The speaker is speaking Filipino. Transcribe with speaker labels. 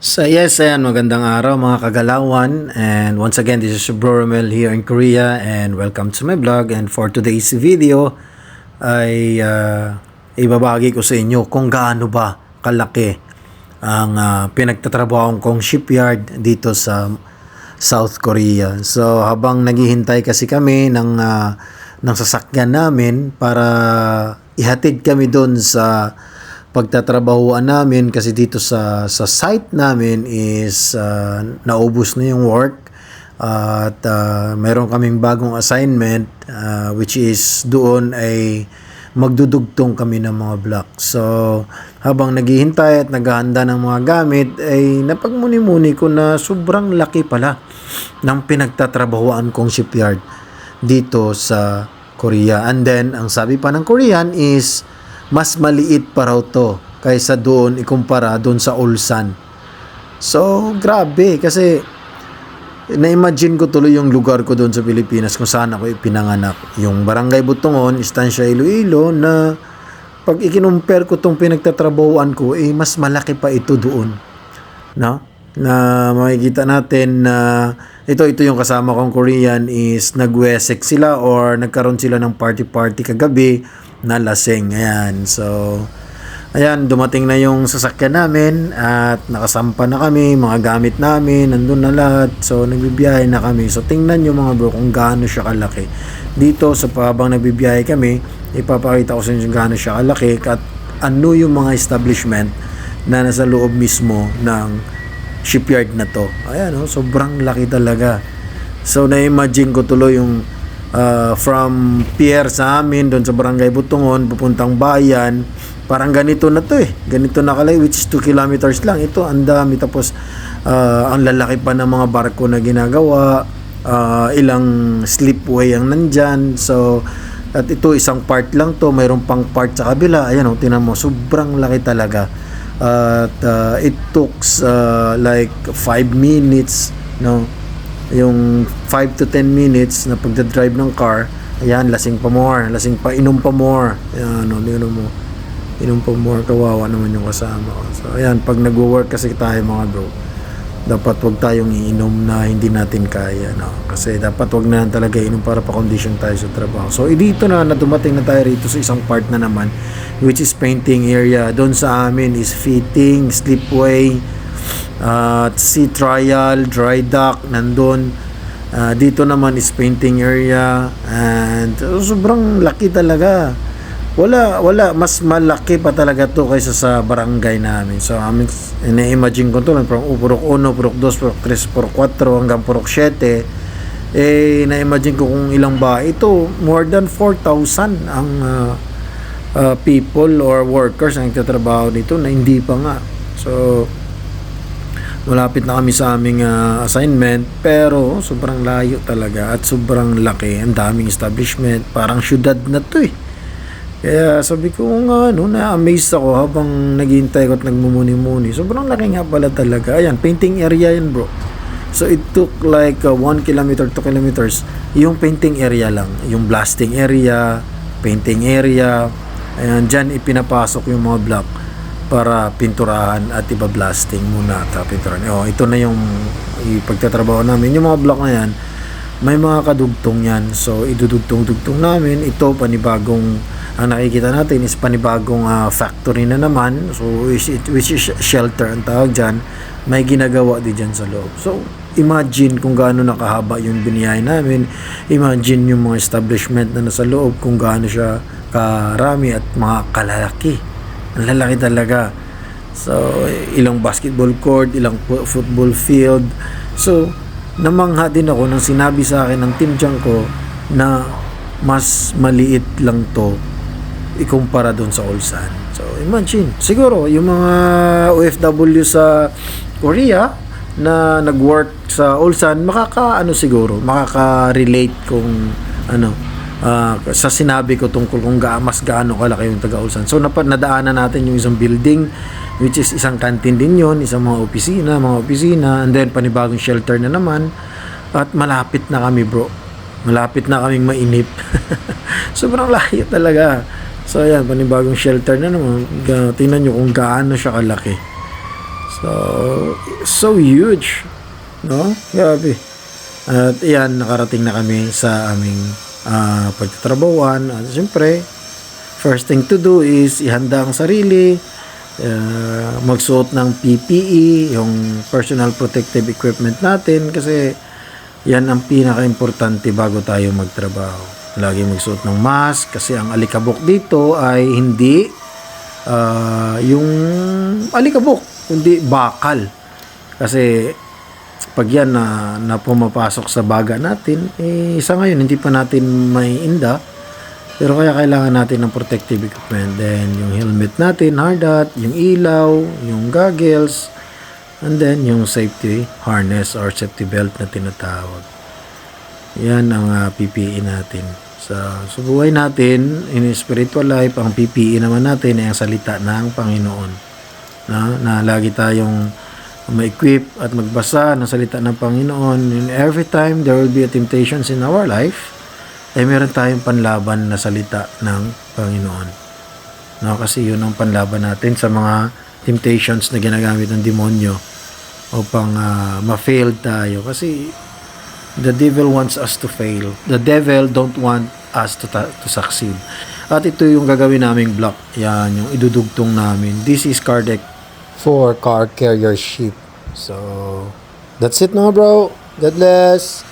Speaker 1: So yes, ayan, magandang araw mga kagalawan. And once again this is Bro here in Korea. And welcome to my vlog. And for today's video ay uh, ibabagi ko sa inyo kung gaano ba kalaki ang uh, pinagtatrabaho kong shipyard dito sa South Korea. So habang naghihintay kasi kami ng uh, ng sasakyan namin para ihatid kami doon sa pagtatrabahuan namin kasi dito sa sa site namin is uh, naubos na yung work at uh, meron kaming bagong assignment uh, which is doon ay magdudugtong kami ng mga block. So, habang naghihintay at naghahanda ng mga gamit, ay napagmuni-muni ko na sobrang laki pala ng pinagtatrabahuan kong shipyard dito sa Korea. And then, ang sabi pa ng Korean is, mas maliit pa raw to kaysa doon ikumpara doon sa Ulsan. So, grabe kasi na-imagine ko tuloy yung lugar ko doon sa Pilipinas kung saan ako ipinanganak. Yung Barangay Butungon, Estancia Iloilo na pag ikinumpare ko tong pinagtatrabahuan ko, eh mas malaki pa ito doon. No? Na makikita natin na ito ito yung kasama kong Korean is nagwesek sila or nagkaroon sila ng party-party kagabi na. Ayan. So, ayan, dumating na yung sasakyan namin at nakasampa na kami, mga gamit namin, nandun na lahat. So, nagbibiyahe na kami. So, tingnan nyo mga bro kung gaano siya kalaki. Dito, sa habang nagbibiyahe kami, ipapakita ko sa inyo gaano siya kalaki at ano yung mga establishment na nasa loob mismo ng shipyard na to. Ayan, oh, sobrang laki talaga. So, na-imagine ko tuloy yung uh, from pier sa amin doon sa barangay Butungon pupuntang bayan. Parang ganito na to eh. Ganito na kalay which is 2 kilometers lang. Ito ang dami. Tapos uh, ang lalaki pa ng mga barko na ginagawa. Uh, ilang slipway ang nandyan. So at ito isang part lang to. Mayroon pang part sa kabila. Ayan o tinan mo. Sobrang laki talaga. At uh, it took uh, like 5 minutes no yung 5 to 10 minutes na pagdadrive ng car, ayan, lasing pa more, lasing pa, inom pa more. Ayan, ano, inom mo. Inom pa more, kawawa naman yung kasama ko. So, ayan, pag nagwo-work kasi tayo mga bro, dapat wag tayong iinom na hindi natin kaya, no? Kasi dapat wag na talaga inom para pa-condition tayo sa trabaho. So, dito na, na dumating na tayo rito sa isang part na naman, which is painting area. Doon sa amin is fitting, slipway, at uh, sea trial, dry dock, nandun. Uh, dito naman is painting area and uh, sobrang laki talaga. Wala, wala, mas malaki pa talaga to kaysa sa barangay namin. So, amin, ina-imagine ko to lang, from purok 1, purok 2, purok 3, purok 4, hanggang purok 7. Eh, na-imagine ko kung ilang ba. Ito, more than 4,000 ang uh, uh, people or workers ang nagtatrabaho dito na hindi pa nga. So, malapit na kami sa aming uh, assignment pero sobrang layo talaga at sobrang laki. Ang daming establishment. Parang syudad na to eh. Kaya sabi ko nga ano na-amaze ako habang naghihintay ko at nagmumuni-muni. Sobrang laki nga pala talaga. Ayan painting area yan bro. So it took like 1 uh, kilometer 2 kilometers. Yung painting area lang. Yung blasting area painting area. Ayan dyan ipinapasok yung mga block para pinturahan at iba-blasting muna at pinturahan. Oh, ito na yung pagtatrabaho namin. Yung mga block na yan, may mga kadugtong yan. So, idudugtong-dugtong namin. Ito, panibagong, ang nakikita natin is panibagong uh, factory na naman. So, which, which is shelter ang tawag dyan. May ginagawa din dyan sa loob. So, imagine kung gaano nakahaba yung biniyahe namin. Imagine yung mga establishment na nasa loob kung gaano siya karami at mga kalalaki lalaki talaga. So, ilang basketball court, ilang football field. So, namangha din ako nang sinabi sa akin ng team dyan ko na mas maliit lang to ikumpara doon sa Ulsan. So, imagine. Siguro, yung mga OFW sa Korea na nag-work sa Ulsan, makaka, ano siguro, makaka-relate kung, ano, uh, sa sinabi ko tungkol kung ga, mas gaano kalaki yung taga-Ulsan. So napad nadaanan natin yung isang building which is isang canteen din yon, isang mga opisina, mga opisina, and then panibagong shelter na naman. At malapit na kami, bro. Malapit na kaming mainip. Sobrang layo talaga. So ayan, panibagong shelter na naman. Tingnan nyo kung gaano siya kalaki. So, so huge. No? Grabe. At yan, nakarating na kami sa aming uh, pagtatrabawan. At siyempre, first thing to do is ihanda ang sarili, uh, magsuot ng PPE, yung personal protective equipment natin kasi yan ang pinaka-importante bago tayo magtrabaho. Lagi magsuot ng mask kasi ang alikabok dito ay hindi ah, yung alikabok, kundi bakal. Kasi pag yan na, na pumapasok sa baga natin, eh, sa ngayon hindi pa natin may inda. Pero kaya kailangan natin ng protective equipment. Then, yung helmet natin, hard hat, yung ilaw, yung goggles, and then yung safety harness or safety belt na tinatawag. Yan ang ah, PPE natin. Sa, sa buhay natin, in spiritual life, ang PPE naman natin ay ang salita ng Panginoon. Na, na lagi tayong ma-equip at magbasa ng salita ng Panginoon. And every time there will be a temptations in our life, ay meron tayong panlaban na salita ng Panginoon. No, kasi yun ang panlaban natin sa mga temptations na ginagamit ng demonyo upang ah, ma-fail tayo. Kasi the devil wants us to fail. The devil don't want us to, to succeed. At ito yung gagawin naming block. Yan, yung idudugtong namin. This is car deck for car carrier ship. So, that's it mga bro. God bless.